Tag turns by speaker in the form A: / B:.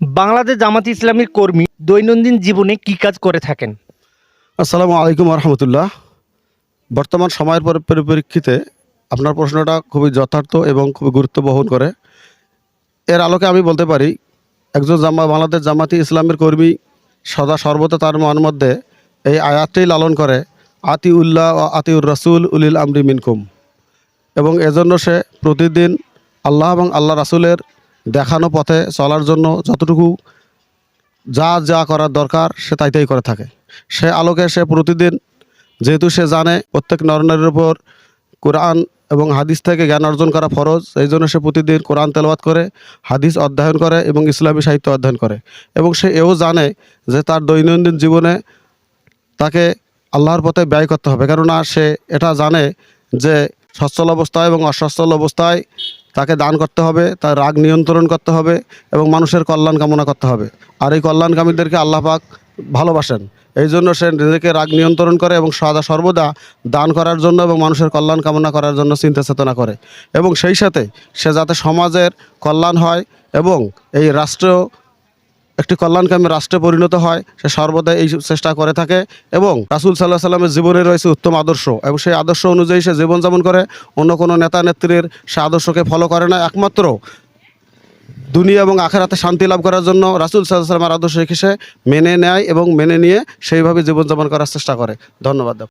A: বাংলাদেশ জামাত ইসলামীর কর্মী দৈনন্দিন জীবনে কি কাজ করে থাকেন?
B: আসসালামু আলাইকুম রহমতুল্লাহ বর্তমান সময়ের পরি- পরিপ্রেক্ষিতে আপনার প্রশ্নটা খুবই যথার্থ এবং খুবই গুরুত্ব বহন করে। এর আলোকে আমি বলতে পারি, একজন জামা বাংলাদেশ জামাতি ইসলামের কর্মী সদা সর্বদা তার মন মধ্যে এই আয়াতটি লালন করে আতি উল্লাহ ও আতিউর রাসুল উলিল আমরি মিনকুম। এবং এজন্য সে প্রতিদিন আল্লাহ এবং আল্লাহ রাসুলের দেখানো পথে চলার জন্য যতটুকু যা যা করার দরকার সে তাই তাই করে থাকে। সে আলোকে সে প্রতিদিন, যেহেতু সে জানে প্রত্যেক নরনারীর উপর কোরআন এবং হাদিস থেকে জ্ঞান অর্জন করা ফরজ এই জন্য সে প্রতিদিন কোরআন তেলাওয়াত করে, হাদিস অধ্যয়ন করে এবং ইসলামী সাহিত্য অধ্যয়ন করে। এবং সে এও জানে যে তার দৈনন্দিন জীবনে তাকে আল্লাহর পথে ব্যয় করতে হবে। কেননা সে এটা জানে যে সচ্ছল অবস্থায় এবং অসচ্ছল অবস্থায় তাকে দান করতে হবে, তার রাগ নিয়ন্ত্রণ করতে হবে এবং মানুষের কল্যাণ কামনা করতে হবে। আর এই কল্যাণকামীদেরকে আল্লাহ পাক ভালোবাসেন। এই জন্য সে নিজেকে রাগ নিয়ন্ত্রণ করে এবং সদা সর্বদা দান করার জন্য এবং মানুষের কল্যাণ কামনা করার জন্য চিন্তা চেতনা করে। এবং সেই সাথে সে যাতে সমাজের কল্যাণ হয় এবং এই রাষ্ট্র একটি কল্যাণকামী রাষ্ট্রে পরিণত হয়, সে সর্বদা এই চেষ্টা করে থাকে এবং রাসুল সাল্লাহ সাল্লামের জীবনে রয়েছে উত্তম আদর্শ এবং সেই আদর্শ অনুযায়ী সে জীবনযাপন করে। অন্য কোনো নেতা নেত্রীর সে আদর্শকে ফলো করে না। একমাত্র দুনিয়া এবং আখেরাতে শান্তি লাভ করার জন্য রাসুল সাল্লাহ সাল্লামের আদর্শ সে মেনে নেয় এবং মেনে নিয়ে সেইভাবে জীবনযাপন করার চেষ্টা করে। ধন্যবাদ।